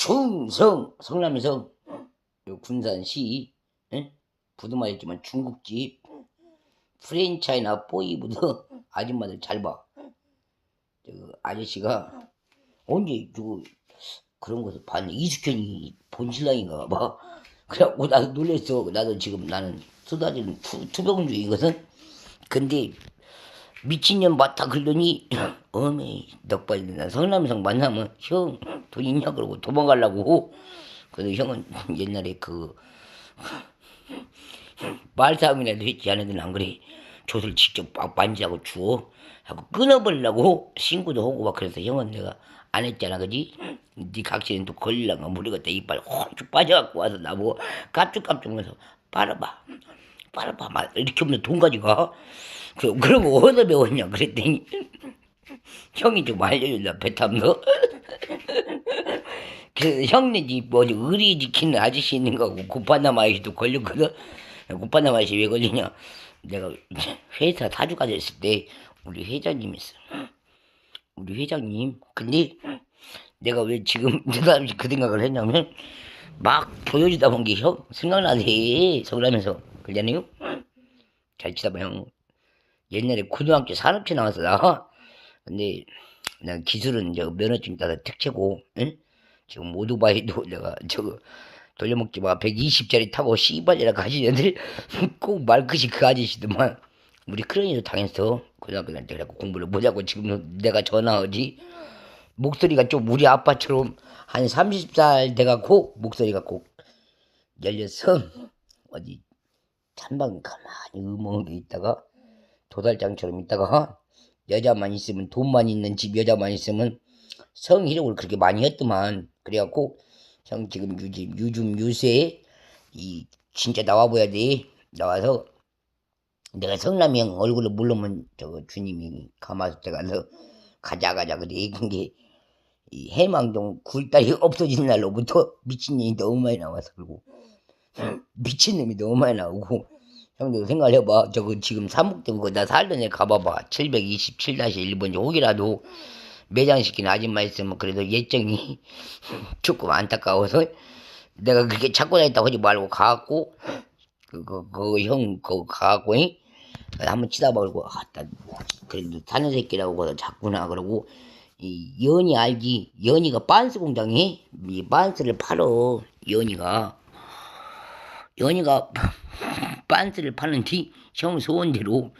충성 성남성. 요 군산시 예? 부두마였지만 중국집. 프랜차이나 뽀이부도 아줌마들 잘 봐. 저 아저씨가 언제 저 그런 것을 봤네 이숙현이 본신랑인가 봐. 그래갖고 나도 놀랬어. 나도 지금 나는 쏟아지는 투, 투병주의거든 근데 미친년 맞다 그러더니 어메 넉발이 나 성남성 만나면 형 돈 있냐 그러고 도망가려고. 그래서 형은 옛날에 그 말싸움이라도 했지 자네들은 안 그래. 조술 직접 막 만지하고 주워. 하고 끊어버리려고 신고도 하고 막 그래서 형은 내가 안 했잖아 그지? 네 각시는 또 걸리려고 모르겠다 이빨 홀쭉 빠져갖고 와서 나보고 깜짝깜짝 놀라서 빨아봐 빨아봐. 막 이렇게 없는 돈 가지고 그, 그런 거 어디서 배웠냐? 그랬더니 형이 좀 알려준다 배탐도? 그래서 형네 집 뭐지? 의리 지키는 아저씨 있는 거고 구판남 아저씨도 걸렸거든? 구판남 아저씨 왜 걸리냐? 내가 회사 사주까지 했을 때 우리 회장님 있어. 우리 회장님. 근데 내가 왜 지금 내가 그 생각을 했냐면 막 보여주다 본 게 형. 생각나네. 서울하면서. 그러잖아요. 잘 치다 봐형 옛날에 고등학교 산업체 나왔어 나. 근데 난 기술은 저 면허증 따다 특채고 응? 지금 오토바이도 내가 저거 돌려먹지 마. 120짜리 타고 씨발이라 가시는데 꼭 말끝이 그 아저씨더만. 우리 크런이도 당했어. 고등학교 다닐 때 그래갖고 공부를 못하고 지금 내가 전화하지. 목소리가 좀 우리 아빠처럼 한 30살 돼갖고 목소리가 꼭 열려서 어디 찬방 가만히 의멍하게 있다가 도달장처럼 있다가 여자만 있으면 돈만 있는 집 여자만 있으면 성희롱을 그렇게 많이 했더만. 그래갖고 형 지금 요즘 요즘 요새 이 진짜 나와봐야 돼. 나와서 내가 성남이 형 얼굴을 모르면 저거 주님이 가마솥 에 가서 가자 가자 그래. 근데 이 해망동 굴다리 없어진 날로부터 미친년이 너무 많이 나와서 그리고 미친놈이 너무 많이 나오고 형도 생각해봐. 저거 지금 삼목동 그나 살던 애 가봐봐. 727-1번 혹이라도 매장시킨 아줌마 있으면 그래도 예정이 조금 안타까워서 내가 그렇게 찾고 다녔다고 하지 말고 가갖고 그그형 그거 가갖고 잉? 한번 치다 말고 아따 그래도 사는 새끼라고 그러 작구나. 그러고 이 연이 알지? 연이가 빤스 공장에? 이 빤스를 팔어 연이가. 연이가 빤스를 파는 뒤형 소원대로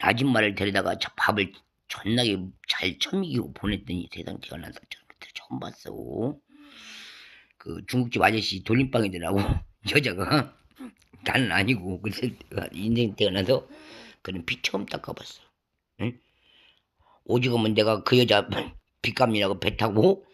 아줌마를 데려다가 저 밥을 존나게 잘 처먹이고 보냈더니 세상 저런 것들 처음 봤어. 그 중국집 아저씨 돌림방이더라고 여자가 나는 아니고 그래서 인생 태어나서 그런 피 처음 닦아봤어. 응? 오죽하면 내가 그 여자 빚감이라고 배 타고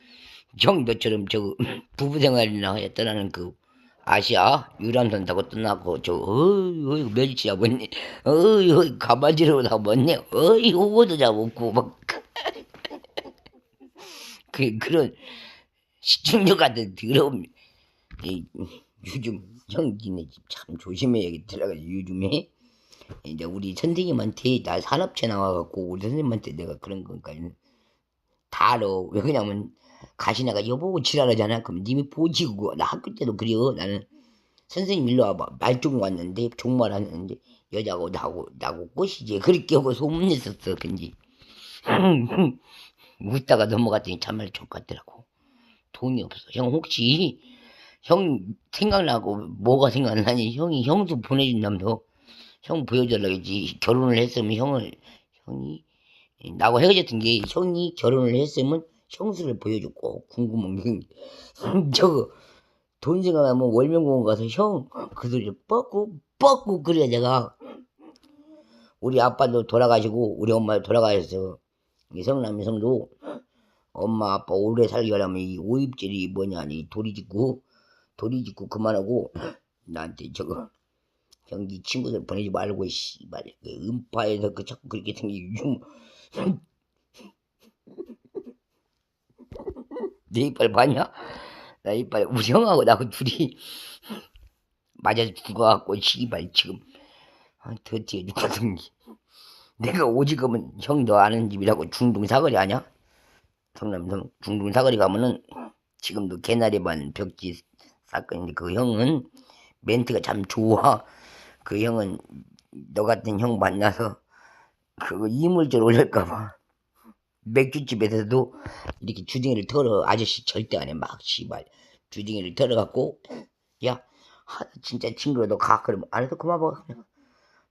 형 너처럼 저 부부 생활이나 했더라는 그 아시아? 유람선 타고 떠나고 저 어이 어이 멸치 잡았네 어이 어이 가마지로 잡았네 어이 호거도 잡았고 막. 그, 그런 시청력 같은 더러운 이, 요즘 형기네 참 조심해야겠더라고 요즘에. 이제 우리 선생님한테 나 산업체 나와갖고 우리 선생님한테 내가 그런 건가는 다 알아. 왜 그러냐면 가시나가 여보고 지랄하잖아. 그럼 님이 보지고 나 학교 때도 그래요. 나는 선생님 일로 와봐. 말종 왔는데 종말 하는데 여자고 나고 나고 꽃이지. 그렇게 하고 소문냈었어 근데. 웃다가 넘어갔더니 참말 족 같더라고. 돈이 없어. 형 혹시 형 생각나고 뭐가 생각나니? 형이 형도 보내준다면서? 형 보여달라겠지. 결혼을 했으면 형을 형이 나하고 헤어졌던 게 형이 결혼을 했으면 형수를 보여줬고 궁금한 게 저거 돈 생각나면 월명공원 가서 형그 소리 뻑꾹 뻑꾹 그래 내가. 우리 아빠도 돌아가시고 우리 엄마도 돌아가셨어 이 성남이 성도 엄마 아빠 오래 살게 하려면 이 오입질이 뭐냐 이 도리 짓고 도리 짓고 그만하고 나한테 저거 형기 친구들 보내지 말고 씨발 그 음파에서 그 자꾸 그렇게 생기 좀 내 이빨 봤냐? 나 이빨 우리 형하고 나하고 둘이 맞아서 죽어갖고 씨발 지금 아, 더티해 죽거든 내가 오지금은 형 너 아는 집이라고 중동 사거리 아냐? 성남성 중동 사거리 가면은 지금도 개나리반 벽지 사건인데 그 형은 멘트가 참 좋아. 그 형은 너 같은 형 만나서 그거 이물질 올릴까봐 맥주집에서도 이렇게 주둥이를 털어 아저씨 절대 안 해. 막 씨발. 주둥이를 털어갖고 야 하, 진짜 친구라 너가. 그러면 알아서 그냥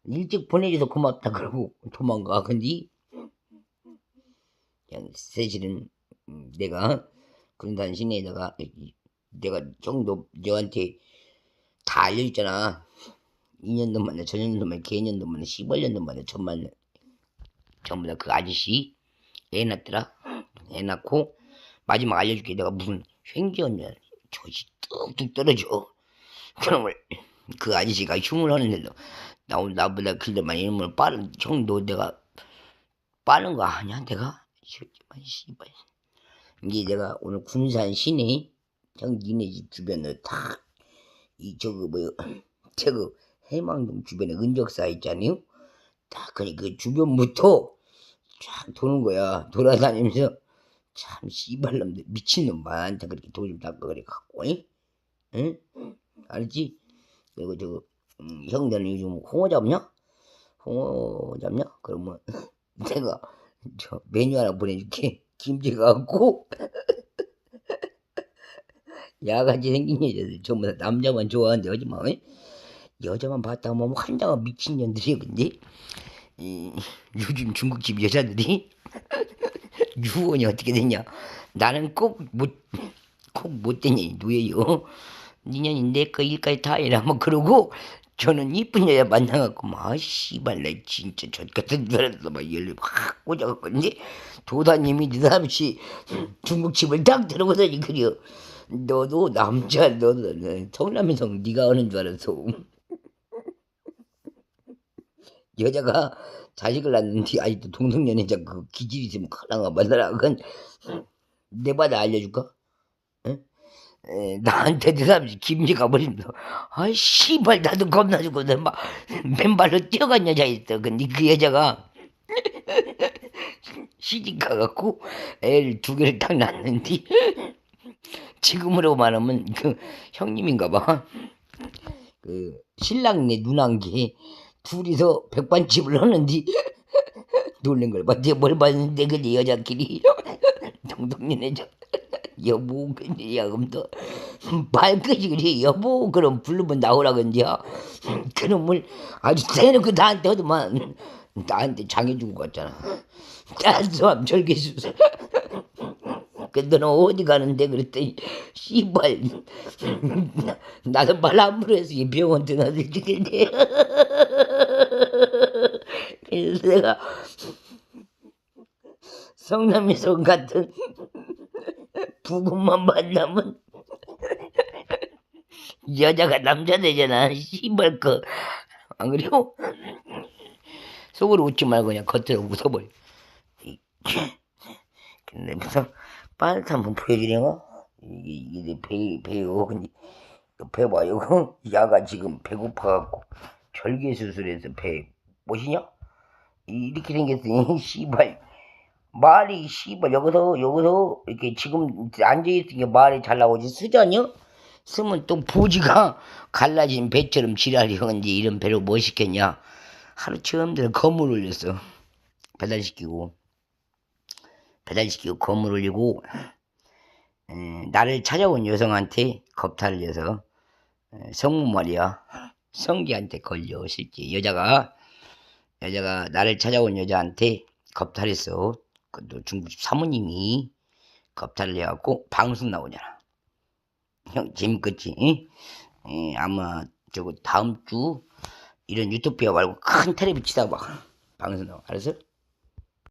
일찍 보내줘서 고맙다. 그러고 도망가. 근데 그냥 사실은 음, 내가 그런 단신에다가 내가 정도 너한테 다 알려줬잖아. 2년도 만에 저년도 만에 개년도 만에 18년도 만에 전 만에 전부 다 그 아저씨 애 낳더라. 애 낳고 마지막 알려줄게. 내가 무슨 횡기였냐 저지 뚝뚝 떨어져. 그놈을 그 아저씨가 흉을 하는데도 나 나보다 그래만 이름을 빠른 형도 내가 빠른 거 아니야 내가? 씨발 이게 내가 오늘 군산 시내 형 니네 집 주변을 다이 저거 뭐야 저거 해망동 주변에 은적사 있잖아요. 딱 그니 그 주변부터 쫙 도는 거야 돌아다니면서 참 씨발놈들 미친놈 많다 그렇게 돌좀 닦아 그래 갖고 응? 응? 알지? 그리고 저거 음, 형들은 요즘 홍어 잡냐? 홍어 잡냐? 그러면 내가 저 메뉴 하나 보내줄게 김치 갖고 야같이 생긴 여자들 전부 다 남자만 좋아하는데 하지마 응? 여자만 봤다 하면 환장한 미친년들이야 근데 이, 요즘 중국집 여자들이 유언이 어떻게 되냐? 나는 꼭못 꼭 못 되니 누예요? 니년이 내 거 일까지 다 해라 뭐 그러고 저는 이쁜 여자 만나갖고 막 씨발 나 진짜 젖 같은 줄 알았어. 막 열을 확 꽂아갖고 근데 도다님이 느닷없이 중국집을 딱 들어보더니 그려 너도 남자 너도 성남에성 네가 하는 줄 알았어 여자가 자식을 낳는데 아직도 동성연애자 그 기질이 있으면 큰일 나가 말라라. 그건 내 바다 알려줄까? 응? 에, 나한테 대답이 김치 가버린다. 아이 씨발 나도 겁나 죽거든 막 맨발로 뛰어간 여자 있어. 근데 그 여자가 시집 가갖고 애를 두 개를 딱 낳는데 지금으로 말하면 그 형님인가 봐 그 신랑 네 누나인게 둘이서 백반집을 하는데 놀란 걸 봐. 뭘 봤는데 근데 여자끼리. 동동년에 저. 여보 근데 야금도. 발끝이 그래 여보 그럼 부르면 나오라 근데야. 그놈을 아주 대놓고 나한테 하더만 나한테 장해주고 갔잖아. 딴소함 절개수서 근데 너 어디 가는데 그랬더니 씨발. 나도 말 함부로 해서 이 병원 드나들 죽겠네 그래서 내가 성남에서 같은 부부만 만나면 여자가 남자 되잖아. 씨발 그안 그래요? 속으로 웃지 말고 그냥 겉으로 웃어버려. 근데 무슨 빨리 한번 보여주려고? 이게 배 배요 근데 이거 배 봐요. 이거 야가 지금 배고파갖고 절개 수술해서 배 보시냐 이렇게 생겼더니 씨발. 말이 씨발. 여기서 여기서 이렇게 지금 앉아 있으니까 말이 잘 나오지. 쓰자냐 쓰면 또 보지가 갈라진 배처럼 지랄이 근데 이런 배로 뭐 시켰냐? 하루 처음 들어 건물 올렸어. 배달시키고. 배달시키고 건물 올리고 에, 나를 찾아온 여성한테 겁탈을 해서 에, 성문 말이야. 성기한테 걸려 실제 여자가 여자가 나를 찾아온 여자한테 겁탈했어 그것도 중국집 사모님이 겁탈을 해갖고 방송 나오잖아 형 재밌겠지 응? 에, 아마 저거 다음 주 이런 유토피아 말고 큰 텔레비 치다 봐 방송 나와 알았어?